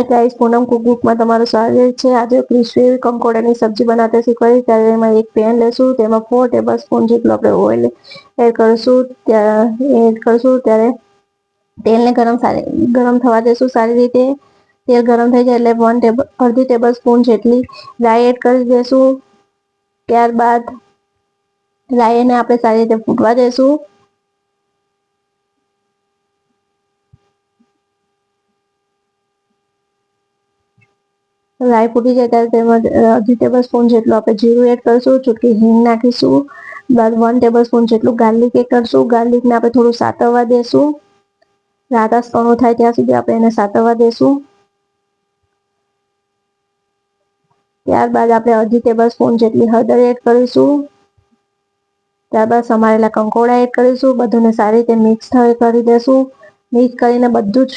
Hi guys પૂનમ કુકબુકમાં તમારું સ્વાગત છે. આજે ક્રિસ્પી કંકોડાની સબ્જી બનાવતા શીખવાડી. ત્યારે એમાં એક પેન લેશું, તેમાં ફોર ટેબલ સ્પૂન જેટલું આપણે ઓઇલ એડ કરશું. ત્યાં એડ કરશું, ત્યારે તેલને ગરમ સારી, ગરમ થવા દેશું સારી રીતે. તેલ ગરમ થઈ જાય એટલે વન ટેબલ અડધી ટેબલ સ્પૂન જેટલી રાઈ એડ કરી દેશું. ત્યારબાદ રાઈને આપણે સારી રીતે ફૂટવા દેશું. રાઈ ફૂટી જાય ત્યારે તેમાં અડધી ટેબલ સ્પૂન જેટલું આપણે જીરું એડ કરીશું, ચૂટકી હિંગ નાખીશું, બાદ વન ટેબલ સ્પૂન જેટલું ગાર્લિક એડ કરીશું. ગાર્લિકને આપણે થોડું સાતવવા દેશું. રાતા સણું થાય ત્યાં સુધી આપણે એને સાતવવા દેશું. ત્યારબાદ આપણે અડધી ટેબલ સ્પૂન જેટલી હળદર એડ કરીશું. ત્યારબાદ સમારેલા કંકોડા એડ કરીશું. બધુંને સારી રીતે મિક્સ કરી દેશું. મિક્સ કરીને બધું જ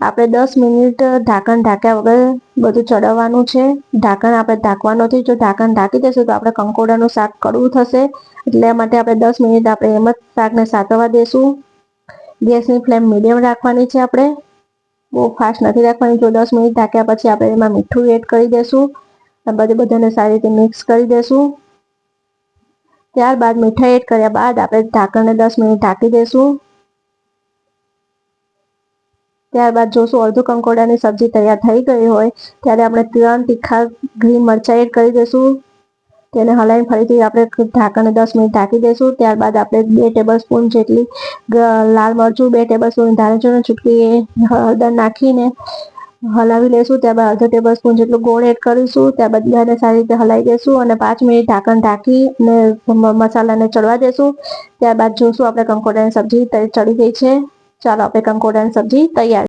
આપણે દસ મિનિટ ઢાંકણ ઢાંક્યા વગર બધું ચડાવવાનું છે. ઢાંકણ આપણે ઢાંકવાનું નથી જો ઢાંકણ ઢાંકી દેશું તો આપણે કંકોડાનું શાક કડવું થશે. એટલે માટે આપણે દસ મિનિટ આપણે એમ જ શાકને સાતવવા દેશું. ગેસની ફ્લેમ મીડિયમ રાખવાની છે આપણે. બહુ ફાસ્ટ નથી રાખવાની. જો દસ મિનિટ ઢાંક્યા પછી આપણે એમાં મીઠું એડ કરી દેશું. બધું બધાને સારી રીતે મિક્સ કરી દેશું. ત્યારબાદ મીઠાઈ એડ કર્યા બાદ આપણે ઢાંકણને દસ મિનિટ ઢાંકી દેશું. ત્યારબાદ જોશું અડધું કંકોડાની સબ્જી તૈયાર થઈ ગઈ હોય, ત્યારે આપણે ત્રણ તીખા ગ્રીન મરચાં એડ કરી દઈશું. તેને હલાવીને ફરીથી આપણે ઢાંકણને દસ મિનિટ ઢાંકી દઈશું. ત્યારબાદ આપણે બે ટેબલ સ્પૂન જેટલી લાલ મરચું, બે ટેબલ સ્પૂન ધાણા ચૂટકી હળદર નાખીને હલાવી લઈશું. ત્યારબાદ અડધો ટેબલ સ્પૂન જેટલું ગોળ એડ કરીશું. ત્યારબાદ બધાને સારી રીતે હલાવી દઈશું અને પાંચ મિનિટ ઢાંકણ ઢાંકી અને મસાલાને ચડવા દેશું ત્યારબાદ જોશું આપણે કંકોડાની સબ્જી ચડી ગઈ છે. ચાલો, આપણે કંકોડાની સબ્જી તૈયાર